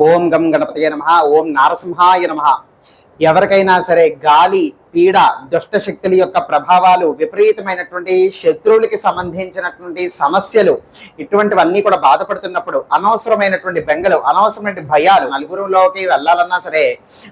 ఓం గం గణపతయ నమ ఓం నారసింహాయ నమ. ఎవరికైనా సరే గాలి పీడ దుష్ట శక్తుల యొక్క ప్రభావాలు విపరీతమైనటువంటి శత్రువులకి సంబంధించినటువంటి సమస్యలు ఇటువంటివన్నీ కూడా బాధపడుతున్నప్పుడు అనవసరమైనటువంటి బెంగలు అనవసరమైన భయాలు నలుగురులోకి వెళ్ళాలన్నా సరే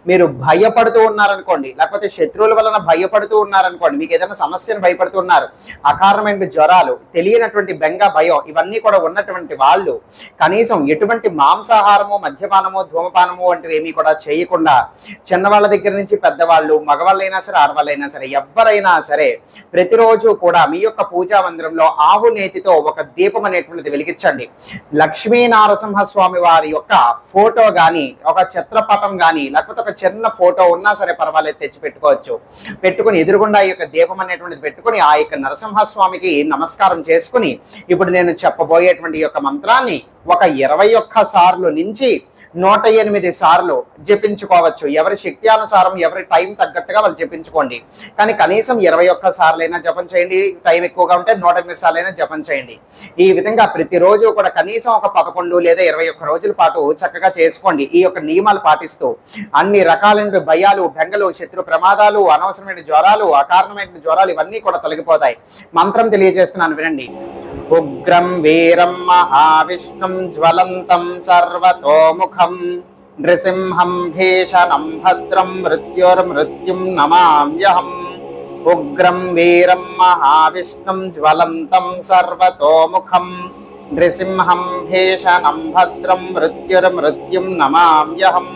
మీరు భయపడుతూ ఉన్నారనుకోండి లేకపోతే శత్రువుల వలన భయపడుతూ ఉన్నారనుకోండి మీకు ఏదైనా సమస్యను భయపడుతూ ఉన్నారు అకారణమైన జ్వరాలు తెలియనటువంటి బెంగ భయం ఇవన్నీ కూడా ఉన్నటువంటి వాళ్ళు కనీసం ఎటువంటి మాంసాహారము మద్యపానము ధూమపానము వంటివి ఏమీ కూడా చేయకుండా చిన్నవాళ్ళ దగ్గర నుంచి పెద్దవాళ్ళు మగవాళ్ళైనా సరే ఆడవాళ్ళైనా సరే ఎవరైనా సరే ప్రతిరోజు కూడా మీ యొక్క పూజా మందిరంలో ఆవు నేతితో ఒక దీపం అనేటువంటిది వెలిగించండి. లక్ష్మీ నారసింహ స్వామి వారి యొక్క ఫోటో కానీ ఒక చిత్రపటం కానీ లేకపోతే ఒక చిన్న ఫోటో ఉన్నా సరే పర్వాలేదు తెచ్చి పెట్టుకోవచ్చు. పెట్టుకుని ఎదురుగుండా ఈ యొక్క దీపం అనేటువంటిది పెట్టుకుని ఆ యొక్క నరసింహస్వామికి నమస్కారం చేసుకుని ఇప్పుడు నేను చెప్పబోయేటువంటి యొక్క మంత్రాన్ని ఒక ఇరవై ఒక్క సార్లు నుంచి నూట ఎనిమిది సార్లు జపించుకోవచ్చు. ఎవరి శక్తి అనుసారం ఎవరి టైం తగ్గట్టుగా వాళ్ళు జపించుకోండి. కానీ కనీసం ఇరవై ఒక్క సార్లైనా జపం చేయండి. టైం ఎక్కువగా ఉంటే నూట ఎనిమిది సార్లైనా జపం చేయండి. ఈ విధంగా ప్రతిరోజు కూడా కనీసం ఒక పదకొండు లేదా ఇరవై ఒక్క రోజుల పాటు చక్కగా చేసుకోండి. ఈ యొక్క నియమాలు పాటిస్తూ అన్ని రకాలైన భయాలు బెంగలు శత్రు ప్రమాదాలు అనవసరమైన జ్వరాలు అకారణమైన జ్వరాలు ఇవన్నీ కూడా తొలగిపోతాయి. మంత్రం తెలియజేస్తున్నాను వినండి. ఉగ్రం వీరం మహావిష్ణుం జ్వలంతం సర్వతోముఖం. నృసింహం భీషణం భద్రం మృత్యుర్మృత్యుం నమామ్యహం. ఉగ్రం వీరం మహావిష్ణుం జ్వలంతం సర్వతోముఖం. నృసింహం భీషణం భద్రం మృత్యుర్మృత్యుం నమామ్యహం.